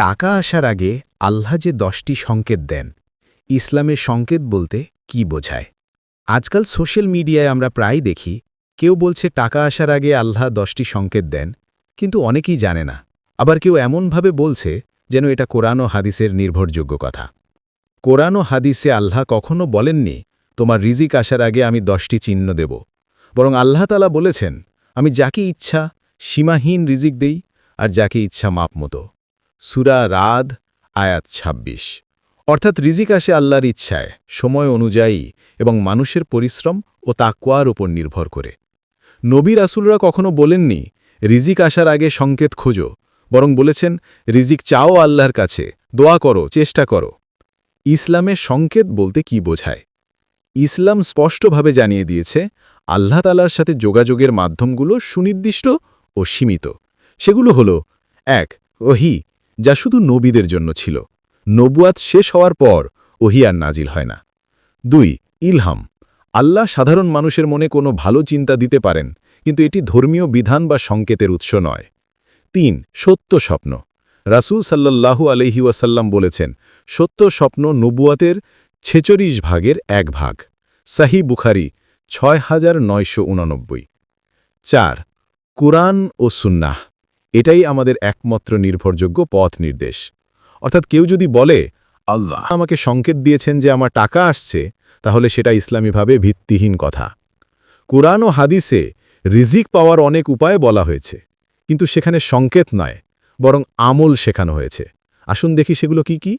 টাকা আসার আগে আল্লাহ যে দশটি সংকেত দেন, ইসলামের সংকেত বলতে কি বোঝায়? আজকাল সোশ্যাল মিডিয়ায় আমরা প্রায় দেখি, কেউ বলছে টাকা আসার আগে আল্লাহ দশটি সংকেত দেন, কিন্তু অনেকেই জানে না। আবার কেউ এমনভাবে বলছে যেন এটা কোরআন ও হাদিসের নির্ভরযোগ্য কথা। কোরআন ও হাদিসে আল্লাহ কখনো বলেননি, তোমার রিজিক আসার আগে আমি দশটি চিহ্ন দেব। বরং আল্লাহ তালা বলেছেন, আমি যাকে ইচ্ছা সীমাহীন রিজিক দেই, আর যাকে ইচ্ছা মাপ মতো। সুরা রাদ, আয়াত ২৬ অর্থাৎ রিজিক আসে আল্লাহর ইচ্ছায়, সময় অনুযায়ী এবং মানুষের পরিশ্রম ও তাকুয়ার উপর নির্ভর করে। নবী রাসুলরা কখনো বলেননি, রিজিক আসার আগে সংকেত খোঁজো। বরং বলেছেন, রিজিক চাও আল্লাহর কাছে, দোয়া করো, চেষ্টা করো। ইসলামে সংকেত বলতে কি বোঝায়? ইসলাম স্পষ্টভাবে জানিয়ে দিয়েছে, আল্লাহ তালার সাথে যোগাযোগের মাধ্যমগুলো সুনির্দিষ্ট ও সীমিত। সেগুলো হল, এক, ওহি যা শুধু নবীদের জন্য ছিল। নবুয়াত শেষ হওয়ার পর ওহি আর নাজিল হয় না। দুই, ইলহাম। আল্লাহ সাধারণ মানুষের মনে কোনো ভালো চিন্তা দিতে পারেন, কিন্তু এটি ধর্মীয় বিধান বা সংকেতের উৎস নয়। তিন, সত্য স্বপ্ন। রাসূল সাল্লাল্লাহু আলহি ওয়াসাল্লাম বলেছেন, সত্য স্বপ্ন নবুয়াতের ছেচল্লিশ ভাগের এক ভাগ। সাহি বুখারি ছয় হাজার নয়শো উননব্বই। চার, কুরআন ও সুন্নাহ। এটাই আমাদের একমাত্র নির্ভরযোগ্য পথ নির্দেশ। অর্থাৎ কেউ যদি বলে, আল্লাহ আমাকে সংকেত দিয়েছেন যে আমার টাকা আসছে, তাহলে সেটা ইসলামীভাবে ভিত্তিহীন কথা। কোরআন ও হাদিসে রিজিক পাওয়ার অনেক উপায় বলা হয়েছে, কিন্তু সেখানে সংকেত নয়, বরং আমল শেখানো হয়েছে। আসুন দেখি সেগুলো কি কি।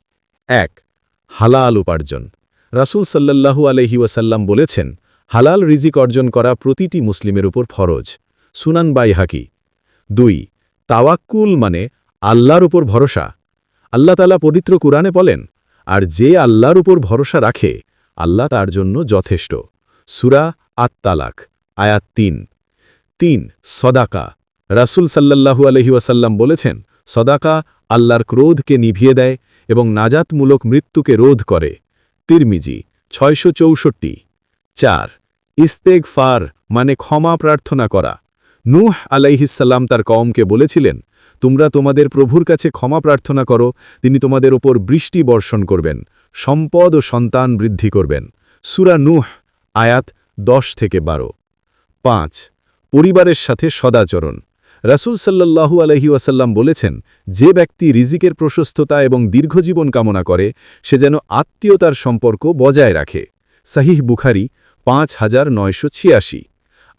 এক, হালাল উপার্জন। রাসূল সাল্লাল্লাহু আলহি ওয়াসাল্লাম বলেছেন, হালাল রিজিক অর্জন করা প্রতিটি মুসলিমের উপর ফরজ। সুনান বাই হাকি দুই তাওয়াক্কুল মানে আল্লাহর উপর ভরসা। আল্লাহ তালা পবিত্র কুরআনে বলেন, আর যে আল্লাহর উপর ভরসা রাখে, আল্লাহ তার জন্য যথেষ্ট। সুরা আত্মালাক আয়াত তিন। তিন, সদাকা। রাসুল সাল্লাল্লাহু আলহি ওয়াসাল্লাম বলেছেন, সদাকা আল্লাহর ক্রোধকে নিভিয়ে দেয় এবং নাজাতমূলক মৃত্যুকে রোধ করে। তিরমিজি, ছয়শো চৌষট্টি। চার ইস্তেগ ফার মানে ক্ষমা প্রার্থনা করা। নূহ আলাইহিসাল্লাম তার কওমকে বলেছিলেন, তোমরা তোমাদের প্রভুর কাছে ক্ষমা প্রার্থনা করো, তিনি তোমাদের ওপর বৃষ্টি বর্ষণ করবেন, সম্পদ ও সন্তান বৃদ্ধি করবেন। সুরা নূহ, আয়াত দশ থেকে বারো। পাঁচ, পরিবারের সাথে সদাচরণ। রাসুল সাল্লাল্লাহু আলহি ওয়াসাল্লাম বলেছেন, যে ব্যক্তি রিজিকের প্রশস্ততা এবং দীর্ঘজীবন কামনা করে, সে যেন আত্মীয়তার সম্পর্ক বজায় রাখে। সাহিহ বুখারি, পাঁচ হাজার নয়শো ছিয়াশি।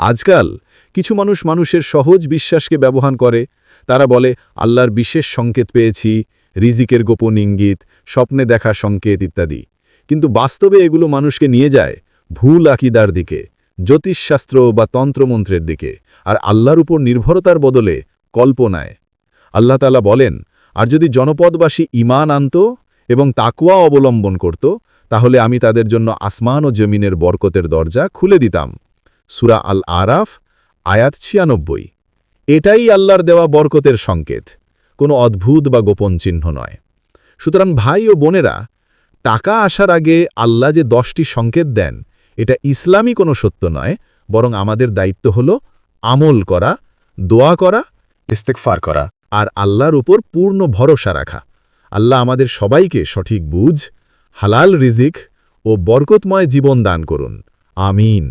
আজকাল কিছু মানুষ মানুষের সহজ বিশ্বাসকে ব্যবহার করে। তারা বলে, আল্লাহর বিশেষ সংকেত পেয়েছি, রিজিকের গোপন ইঙ্গিত, স্বপ্নে দেখা সংকেত ইত্যাদি। কিন্তু বাস্তবে এগুলো মানুষকে নিয়ে যায় ভুল আকিদার দিকে, জ্যোতিষশাস্ত্র বা তন্ত্রমন্ত্রের দিকে, আর আল্লাহর উপর নির্ভরতার বদলে কল্পনায়। আল্লাহ তালা বলেন, আর যদি জনপদবাসী ইমান আনত এবং তাকুয়া অবলম্বন করত, তাহলে আমি তাদের জন্য আসমান ও জমিনের বরকতের দরজা খুলে দিতাম। সুরা আল আরাফ আয়াত ছিয়ানব্বই। এটাই আল্লাহর দেওয়া বরকতের সংকেত। কোনো অদ্ভুত বা গোপন চিহ্ন নয়। সুতরাং ভাই ও বোনেরা, টাকা আসার আগে আল্লাহ যে দশটি সংকেত দেন, এটা ইসলামী কোনো সত্য নয়, বরং আমাদের দায়িত্ব হল আমল করা, দোয়া করা ইস্তেকফার করা, আর আল্লাহর উপর পূর্ণ ভরসা রাখা। আল্লাহ আমাদের সবাইকে সঠিক বুঝ, হালাল রিজিক ও বরকতময় জীবন দান করুন। আমিন।